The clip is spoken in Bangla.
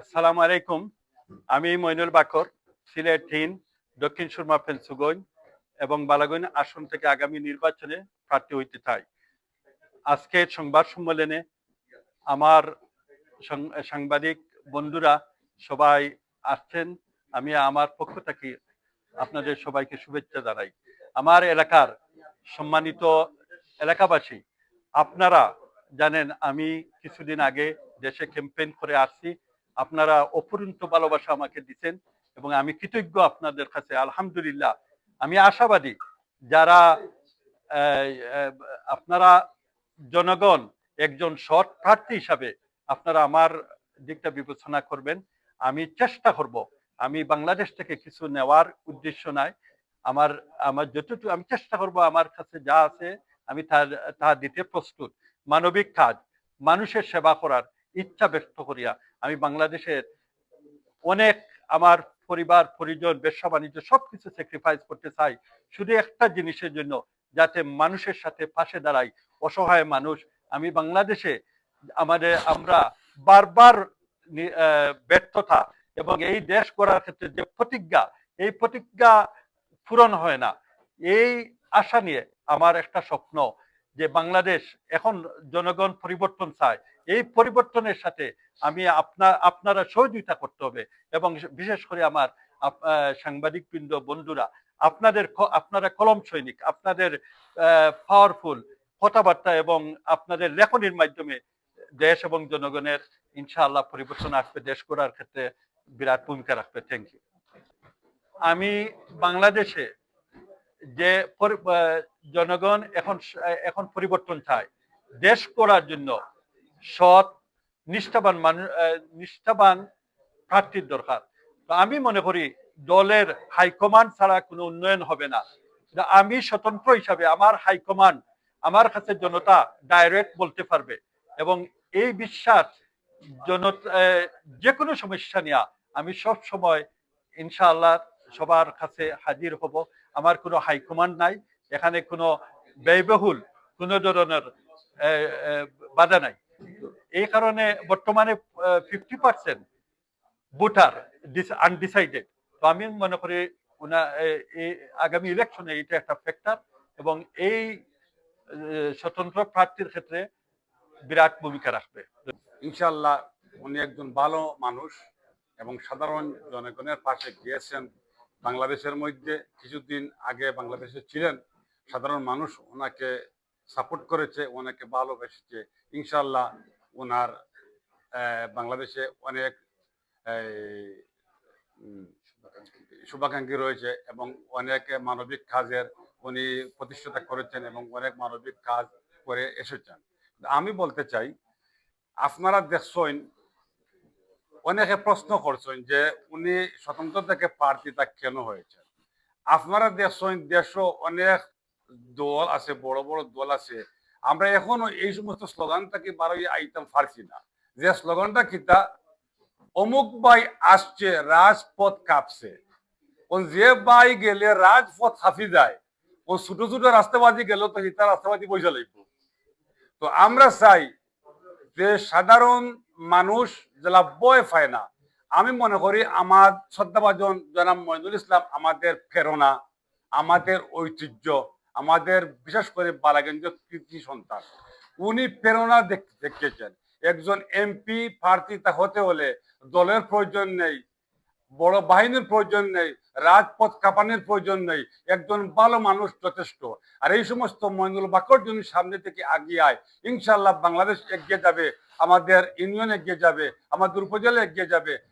আসসালামু আলাইকুম। আমি মইনুল বাকর, সিলেট তিন দক্ষিণ সুরমা, ফেলসুগঞ্জ এবং বালাগঞ্জ আসন থেকে আগামী নির্বাচনে প্রার্থী হইতে চাই। আজকের সংবাদ সম্মেলনে আমার সাংবাদিক বন্ধুরা সবাই আসছেন। আমি আমার পক্ষ থেকে আপনাদের সবাইকে শুভেচ্ছা জানাই। আমার এলাকার সম্মানিত এলাকাবাসী, আপনারা জানেন আমি কিছুদিন আগে দেশে ক্যাম্পেইন করে আসছি। আপনারা অপরন্ত ভালোবাসা আমাকে দিচ্ছেন এবং আমি কৃতজ্ঞ আপনাদের কাছে, আলহামদুলিল্লাহ। আমি আশাবাদী যারা আপনারা জনগণ, একজন সৎ প্রার্থী হিসাবে আপনারা আমার দিকটা বিবেচনা করবেন। আমি চেষ্টা করব, আমি বাংলাদেশ থেকে কিছু নেওয়ার উদ্দেশ্য নাই। আমার আমার যতটুকু, আমি চেষ্টা করব আমার কাছে যা আছে, আমি তা দিতে প্রস্তুত। মানবিক কাজ, মানুষের সেবা করার ইচ্ছা ব্যক্ত করিয়া আমি বাংলাদেশের অনেক আমার পরিবার, পরিজন, ব্যবসা, বাণিজ্য সবকিছু স্যাক্রিফাইস করতে চাই। শুধু একটা জিনিসের জন্য যাতে মানুষের সাথে পাশে দাঁড়াই। অসহায় মানুষ, আমি বাংলাদেশে আমাদের, আমরা বারবার ব্যর্থতা এবং এই দেশ করার ক্ষেত্রে যে প্রতিজ্ঞা, এই প্রতিজ্ঞা পূরণ হয় না। এই আশা নিয়ে আমার একটা স্বপ্ন যে বাংলাদেশ এখন জনগণ পরিবর্তন চায়। এই পরিবর্তনের সাথে আমি আপনার আপনারা সহযোগিতা করতে হবে এবং বিশেষ করে আমার আহ, সাংবাদিকবৃন্দ বন্ধুরা আপনাদের আপনারা কলম সৈনিক আপনাদের পাওয়ারফুল কথাবার্তা এবং আপনাদের লেখনির মাধ্যমে দেশ এবং জনগণের ইনশাআল্লাহ পরিবর্তন আসবে দেশ করার ক্ষেত্রে বিরাট ভূমিকা রাখবে। থ্যাংক ইউ আমি বাংলাদেশে যে জনগণ এখন এখন পরিবর্তন চায় দেশ করার জন্য সৎ, নিষ্ঠাবান মানুষ নিষ্ঠাবান প্রার্থীর দরকার। তো আমি মনে করি দলের হাইকমান্ড ছাড়া কোনো উন্নয়ন হবে না। আমি স্বতন্ত্র হিসাবে আমার হাইকমান্ড আমার কাছে জনতা ডাইরেক্ট বলতে পারবে এবং এই বিশ্বাস জনতা যে কোনো সমস্যা নিয়ে আমি সব সময় ইনশাআল্লাহ সবার কাছে হাজির হব। আমার কোনো হাইকমান্ড নাই, এখানে কোনো ব্যয়বহুল কোনো ধরনের বাধা নাই। এই কারণে বর্তমানে ফিফটি পার্সেন্ট ভোটার আনডিসাইডেড তো আমি মনে করি আগামী ইলেকশনে এটা একটা ফ্যাক্টর এবং এই স্বতন্ত্র প্রার্থীর ক্ষেত্রে বিরাট ভূমিকা রাখবে। ইনশাল্লাহ উনি একজন ভালো মানুষ এবং সাধারণ জনগণের পাশে গিয়েছেন। বাংলাদেশের মধ্যে কিছুদিন আগে বাংলাদেশে ছিলেন। সাধারণ মানুষ ওনাকে সাপোর্ট করেছে, ওনাকে ভালোবেসেছে। ইনশাল্লাহ ওনার বাংলাদেশে অনেক শুভাকাঙ্ক্ষী রয়েছে এবং অনেক মানবিক কাজের উনি প্রতিষ্ঠাতা করেছেন এবং অনেক মানবিক কাজ করে এসেছেন। আমি বলতে চাই, আপনারা দেখছেন, অনেকে প্রশ্ন করছেন যে উনি স্বতন্ত্র থেকে প্রার্থীতা কেন হয়েছে আপনারা দেখছেন, দেশ অনেক দল আছে, বড় বড় দল আছে আমরা এখনও এই সমস্ত স্লোগানটাকে বারোই আইতাম পারছি না। যে স্লোগানটা কিতা? অমুক ভাই আসছে, রাজপথ কাঁপছে। ও যে ভাই গেলে রাজপথ হাফি যায়। ও ছোট ছোট রাস্তাবাদী গেল তো হিতা রাস্তাবাদী পয়সা লাগবে। তো আমরা চাই যে সাধারণ মানুষ যারা বয় পায় না। আমি মনে করি আমার শ্রদ্ধাভাজন জনাব মহিনুল ইসলাম আমাদের প্রেরণা, আমাদের ঐতিহ্য। আমাদের বিশেষ করে বালাগঞ্জ কৃতি সন্তান, উনি প্রেরণা দেখ- দেখিয়েছেন একজন এমপি প্রার্থী তা হতে হলে দলের প্রয়োজন নেই, বড় বাহিনীর প্রয়োজন নেই, রাজপথ কাঁপানোর প্রয়োজন নেই, একজন ভালো মানুষ যথেষ্ট। আর এই সমস্ত মহিনুল বাকর যদি সামনে থেকে আগিয়ে আয় ইনশাল্লাহ বাংলাদেশ এগিয়ে যাবে, আমাদের ইউনিয়ন এগিয়ে যাবে, আমাদের উপজেলা এগিয়ে যাবে